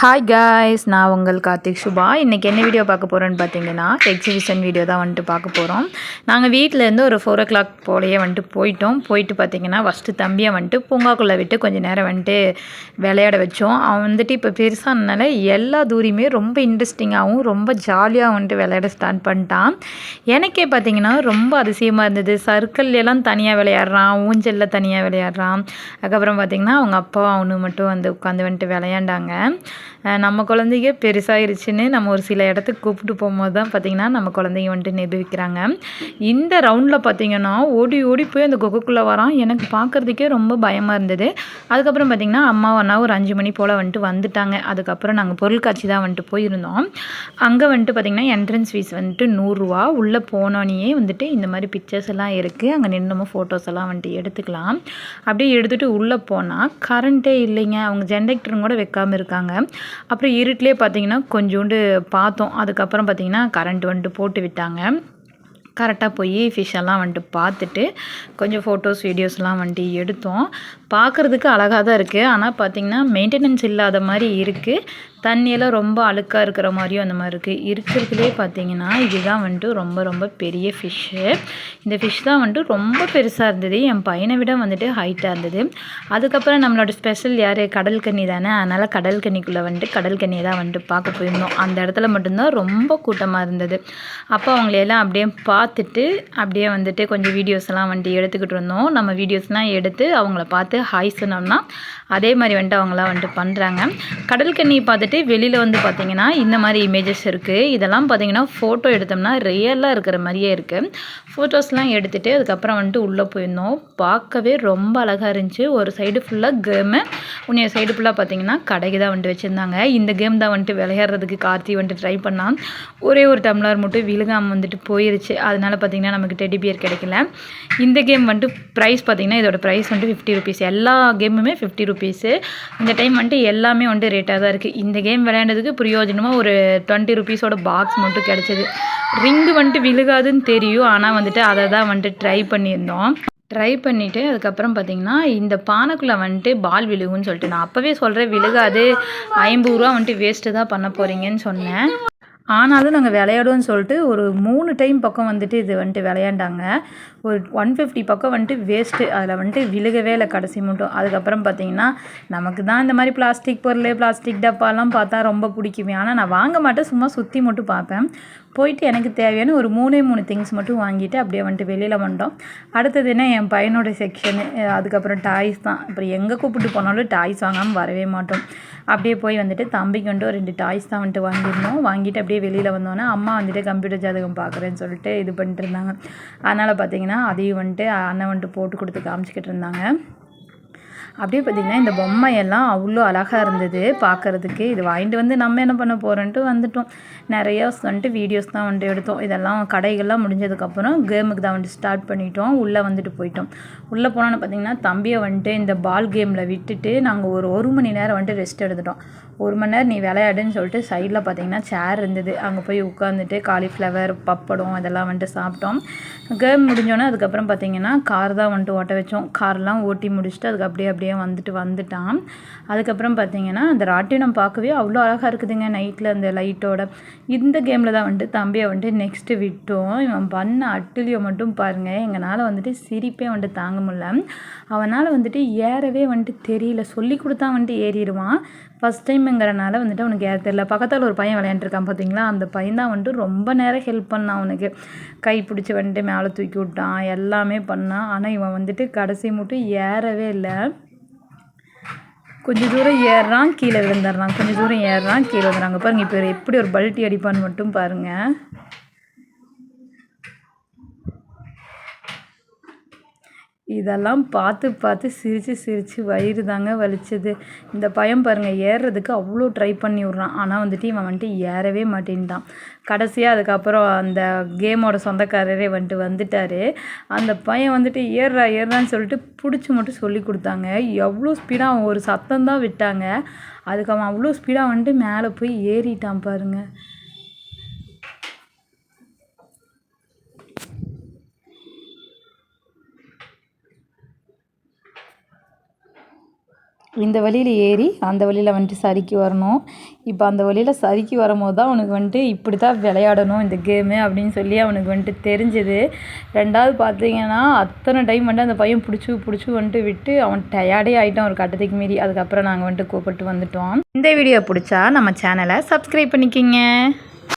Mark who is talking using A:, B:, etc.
A: Hi guys நான் உங்கள் கார்த்திக் சுபா. இன்றைக்கி என்ன வீடியோ பார்க்க போகிறோன்னு பார்த்தீங்கன்னா எக்ஸிபிஷன் வீடியோ தான் வந்துட்டு பார்க்க போகிறோம் நாங்கள் வீட்டிலேருந்து ஒரு ஃபோர் ஓ கிளாக் போலையே வந்துட்டு போயிட்டோம். போயிட்டு பார்த்தீங்கன்னா ஃபஸ்ட்டு தம்பியை வந்துட்டு பூங்காக்குள்ளே விட்டு கொஞ்சம் நேரம் வந்துட்டு விளையாட வச்சோம். அவன் வந்துட்டு இப்போ பெருசானனால எல்லா தூரியுமே ரொம்ப இன்ட்ரெஸ்டிங்காகவும் ரொம்ப ஜாலியாக வந்துட்டு விளையாட ஸ்டார்ட் பண்ணிட்டான். எனக்கே பார்த்தீங்கன்னா ரொம்ப அதிசயமாக இருந்தது. சர்க்கிள்லாம் தனியாக விளையாடுறான் ஊஞ்சலில் தனியாக விளையாடுறான். அதுக்கப்புறம் பார்த்தீங்கன்னா அவங்க அப்பா அவனு மட்டும் வந்து உட்காந்து வந்துட்டு விளையாண்டாங்க. நம்ம குழந்தைங்க பெருசாயிருச்சுன்னு நம்ம ஒரு சில இடத்துக்கு கூப்பிட்டு போகும்போது தான் பார்த்திங்கன்னா நம்ம குழந்தைங்க வந்துட்டு நிரூபிக்கிறாங்க. இந்த ரவுண்டில் பார்த்திங்கன்னா ஓடி ஓடி போய் அந்த கொக்குக்குள்ளே வரான். எனக்கு பார்க்குறதுக்கே ரொம்ப பயமாக இருந்தது. அதுக்கப்புறம் பார்த்திங்கன்னா அம்மா அண்ணா ஒரு அஞ்சு மணி போல் வந்துட்டு வந்துட்டாங்க. அதுக்கப்புறம் நாங்கள் பொருட்காட்சி தான் வந்துட்டு போயிருந்தோம். அங்கே வந்துட்டு பார்த்திங்கன்னா என்ட்ரன்ஸ் ஃபீஸ் வந்துட்டு நூறுரூவா. உள்ளே போனோன்னே வந்துட்டு இந்த மாதிரி பிக்சர்ஸ் எல்லாம் இருக்குது அங்கே நின்று நம்ம ஃபோட்டோஸ் எல்லாம் வந்துட்டு எடுத்துக்கலாம். அப்படியே எடுத்துகிட்டு உள்ளே போனால் கரண்ட்டே இல்லைங்க. அவங்க ஜென்ரேட்டரும் கூட வைக்காமல் இருக்காங்க. அப்புறம் இருட்டிலே பார்த்தீங்கன்னா கொஞ்சோண்டு பார்த்தோம். அதுக்கப்புறம் பார்த்தீங்கன்னா கரண்ட் வந்துட்டு போட்டு விட்டாங்க. கரெக்டாக போய் ஃபிஷ்ஷெல்லாம் வந்துட்டு பார்த்துட்டு கொஞ்சம் ஃபோட்டோஸ் வீடியோஸ்லாம் வந்துட்டு எடுத்தோம். பார்க்குறதுக்கு அழகாக தான் இருக்குது ஆனால் பார்த்திங்கன்னா மெயின்டெனன்ஸ் இல்லாத மாதிரி இருக்குது தண்ணியெல்லாம் ரொம்ப அழுக்காக இருக்கிற மாதிரியும் அந்த மாதிரி இருக்குது இருக்கிறதுலே பார்த்தீங்கன்னா இதுதான் வந்துட்டு ரொம்ப ரொம்ப பெரிய ஃபிஷ்ஷு இந்த ஃபிஷ் தான் வந்துட்டு ரொம்ப பெருசாக இருந்தது. என் பையனை விட வந்துட்டு ஹைட்டாக இருந்தது. அதுக்கப்புறம் நம்மளோட ஸ்பெஷல் யார்? கடல் கன்னி தானே. அதனால் கடல் கன்னிக்குள்ளே வந்துட்டு கடல் கன்னியை தான் வந்துட்டு பார்க்க போயிருந்தோம். அந்த இடத்துல மட்டும்தான் ரொம்ப கூட்டமாக இருந்தது. அப்போ அவங்களையெல்லாம் அப்படியே பார்த்துட்டு அப்படியே வந்துட்டு கொஞ்சம் வீடியோஸ் எல்லாம் வந்துட்டு எடுத்துக்கிட்டு இருந்தோம். நம்ம வீடியோஸ்லாம் எடுத்து அவங்கள பார்த்து ஹாய் சொன்னோம்னா அதே மாதிரி வந்துட்டு அவங்களாம் வந்துட்டு பண்ணுறாங்க கடல் கன்னி பார்த்துட்டு வந்துட்டு வெளியில் வந்து பார்த்தீங்கன்னா இந்த மாதிரி இமேஜஸ் இருக்குது இதெல்லாம் பார்த்தீங்கன்னா ஃபோட்டோ எடுத்தோம்னா ரியலாக இருக்கிற மாதிரியே இருக்குது ஃபோட்டோஸ்லாம் எடுத்துகிட்டு அதுக்கப்புறம் வந்துட்டு உள்ளே போயிருந்தோம். பார்க்கவே ரொம்ப அழகாக இருந்துச்சு. ஒரு சைடு ஃபுல்லாக கேமு உன்னைய சைடு ஃபுல்லாக பார்த்தீங்கன்னா கடைக்கு தான் வந்துட்டு வச்சுருந்தாங்க. இந்த கேம் தான் வந்துட்டு விளையாடுறதுக்கு கார்த்தி வந்துட்டு ட்ரை பண்ணான். ஒரே ஒரு டம்ளர் மட்டும் விழுகாமல் வந்துட்டு போயிருச்சு. அதனால் பார்த்தீங்கன்னா நமக்கு டெடி பியர் கிடைக்கல. இந்த கேம் வந்துட்டு ப்ரைஸ் பார்த்தீங்கன்னா இதோட ப்ரைஸ் வந்துட்டு ஃபிஃப்டி ருபீஸ் எல்லா கேமுமே ஃபிஃப்டி ருபீஸு இந்த டைம் வந்துட்டு எல்லாமே வந்துட்டு ரேட்டாக தான் இருக்குது இந்த கேம் விளையாண்டதுக்கு பிரயோஜனமாக ஒரு டுவெண்ட்டி ருபீஸோட பாக்ஸ் மட்டும் கிடச்சிது. ரிங்கு வந்துட்டு விழுகாதுன்னு தெரியும். ஆனால் வந்துட்டு அதை தான் வந்துட்டு ட்ரை பண்ணியிருந்தோம். ட்ரை பண்ணிவிட்டு அதுக்கப்புறம் பார்த்தீங்கன்னா இந்த பானைக்குள்ளே வந்துட்டு பால் விழுகுன்னு சொல்லிட்டு நான் அப்போவே சொல்கிறேன் விழுகாது. ஐம்பது ரூபா வந்துட்டு வேஸ்ட்டு தான் பண்ண போகிறீங்கன்னு சொன்னேன். ஆனாலும் நாங்கள் விளையாடுவோம்னு சொல்லிட்டு ஒரு மூணு டைம் பக்கம் வந்துட்டு இது வந்துட்டு விளையாண்டாங்க. ஒரு ஒன் ஃபிஃப்டி பக்கம் வந்துட்டு வேஸ்ட்டு அதில் வந்துட்டு விழுகவே இல்லை கடைசி மட்டும். அதுக்கப்புறம் பார்த்தீங்கன்னா நமக்கு தான் இந்த மாதிரி பிளாஸ்டிக் பொருள் பிளாஸ்டிக் டப்பாலாம் பார்த்தா ரொம்ப பிடிக்குமே. ஆனால் நான் வாங்க மாட்டேன் சும்மா சுற்றி மட்டும் பார்ப்பேன். போயிட்டு எனக்கு தேவையான ஒரு மூணே மூணு திங்ஸ் மட்டும் வாங்கிட்டு அப்படியே வந்துட்டு வெளியில் வந்துட்டோம் அடுத்தது என்ன என் பையனோட செக்ஷனு அதுக்கப்புறம் டாய்ஸ் தான். அப்புறம் எங்கே கூப்பிட்டு போனாலும் டாய்ஸ் வாங்காமல் வரவே மாட்டோம். அப்படியே போய் வந்துட்டு தம்பிக்கு வந்துட்டு ஒரு ரெண்டு டாய்ஸ் தான் வந்துட்டு வாங்கியிருந்தோம். வாங்கிட்டு அப்படியே வெளியில் வந்தோன்னே அம்மா வந்துட்டு கம்ப்யூட்டர் ஜாதகம் பார்க்குறேன்னு சொல்லிட்டு இது பண்ணிட்டு இருந்தாங்க. அதனால் பார்த்தீங்கன்னா அதையும் வந்துட்டு அண்ணன் வந்துட்டு போட்டு கொடுத்து காமிச்சிக்கிட்டு இருந்தாங்க. அப்படியே பார்த்திங்கன்னா இந்த பொம்மையெல்லாம் அவ்வளோ அழகாக இருந்தது பார்க்குறதுக்கு. இது வாங்கிட்டு வந்து நம்ம என்ன பண்ண போகிறோன்ட்டு வந்துட்டோம். நிறையா வந்துட்டு வீடியோஸ் தான் வந்துட்டு எடுத்தோம். இதெல்லாம் கடைகள்லாம் முடிஞ்சதுக்கப்புறம் கேமுக்கு தான் வந்துட்டு ஸ்டார்ட் பண்ணிட்டோம். உள்ளே வந்துட்டு போயிட்டோம். உள்ளே போனோன்னு பார்த்திங்கன்னா தம்பியை வந்துட்டு இந்த பால் கேமில் விட்டுட்டு நாங்கள் ஒரு ஒரு மணி நேரம் வந்துட்டு ரெஸ்ட் எடுத்துட்டோம். ஒரு மணி நேரம் நீ விளையாடுன்னு சொல்லிட்டு சைடில் பார்த்தீங்கன்னா சேர் இருந்தது. அங்கே போய் உட்காந்துட்டு காலிஃப்ளவர் பப்படம் இதெல்லாம் வந்துட்டு சாப்பிட்டோம். கேம் முடிஞ்சோன்னே அதுக்கப்புறம் பார்த்தீங்கன்னா கார் தான் வந்துட்டு ஓட்ட வச்சோம். கார்லாம் ஓட்டி முடிச்சுட்டு அதுக்கு அப்படியே அப்படியே வந்துட்டு வந்துட்டான். அதுக்கப்புறம் பார்த்தீங்கன்னா அந்த ராட்டினம் பார்க்கவே அவ்வளோ அழகாக இருக்குதுங்க நைட்டில் அந்த லைட்டோட. இந்த கேமில் தான் வந்துட்டு தம்பியை வந்துட்டு நெக்ஸ்ட்டு விட்டோம். இவன் பண்ண அட்டுலியோ மட்டும் பாருங்கள் எங்களால் வந்துட்டு சிரிப்பே வந்துட்டு தாங்க முடியல. அவனால் வந்துட்டு ஏறவே வந்துட்டு தெரியல. சொல்லி கொடுத்தா வந்துட்டு ஏறிடுவான். ஃபஸ்ட் டைம்ங்கிறனால வந்துட்டு அவனுக்கு ஏற தெரியல. பக்கத்தில் ஒரு பையன் விளையாண்டுருக்கான் பார்த்தீங்களா? அந்த பையன் தான் வந்துட்டு ரொம்ப நேரம் ஹெல்ப் பண்ணான் அவனுக்கு. கை பிடிச்சி வந்துட்டு மேலே தூக்கி விட்டான் எல்லாமே பண்ணான். ஆனால் இவன் வந்துட்டு கடைசி மட்டும் ஏறவே இல்லை. கொஞ்சம் தூரம் ஏறுறான் கீழே விழுந்துடுறான். கொஞ்சம் தூரம் ஏறுறான் கீழே விழுந்துறாங்க பாருங்கள் இப்போ எப்படி ஒரு பல்ட்டி அடிப்பான்னு மட்டும் பாருங்கள் இதெல்லாம் பார்த்து பார்த்து சிரித்து சிரித்து வயிறு தாங்க வலிச்சது. இந்த பையன் பாருங்கள் ஏறுறதுக்கு அவ்வளோ ட்ரை பண்ணி விட்றான். ஆனால் வந்துட்டு இவன் வந்துட்டு ஏறவே மாட்டேன்ட்டான். கடைசியாக அதுக்கப்புறம் அந்த கேமோட சொந்தக்காரரே வந்துட்டு வந்துட்டார். அந்த பையன் வந்துட்டு ஏறுறா ஏறுறான்னு சொல்லிட்டு பிடிச்சி மட்டும் சொல்லி கொடுத்தாங்க. எவ்வளோ ஸ்பீடாக அவன் ஒரு சத்தம் தான் விட்டாங்க. அதுக்கு அவன் அவ்வளோ ஸ்பீடாக வந்துட்டு மேலே போய் ஏறிட்டான் பாருங்கள் இந்த வழியில் ஏறி அந்த வழியில் வந்துட்டு சறுக்கி வரணும். இப்போ அந்த வழியில் சறுக்கி வரும்போது தான் அவனுக்கு வந்துட்டு இப்படி தான் விளையாடணும் இந்த கேமு அப்படின்னு சொல்லி அவனுக்கு வந்துட்டு தெரிஞ்சுது. ரெண்டாவது பார்த்தீங்கன்னா அத்தனை டைம் வந்துட்டு அந்த பையன் பிடிச்சி பிடிச்சி வந்துட்டு விட்டு அவன் டயர்டே ஆகிட்டான் ஒரு கட்டத்துக்கு மீறி. அதுக்கப்புறம் நாங்கள் வந்துட்டு கூப்பிட்டு வந்துட்டோம். இந்த வீடியோ பிடிச்சா நம்ம சேனலை சப்ஸ்கிரைப் பண்ணிக்கிங்க.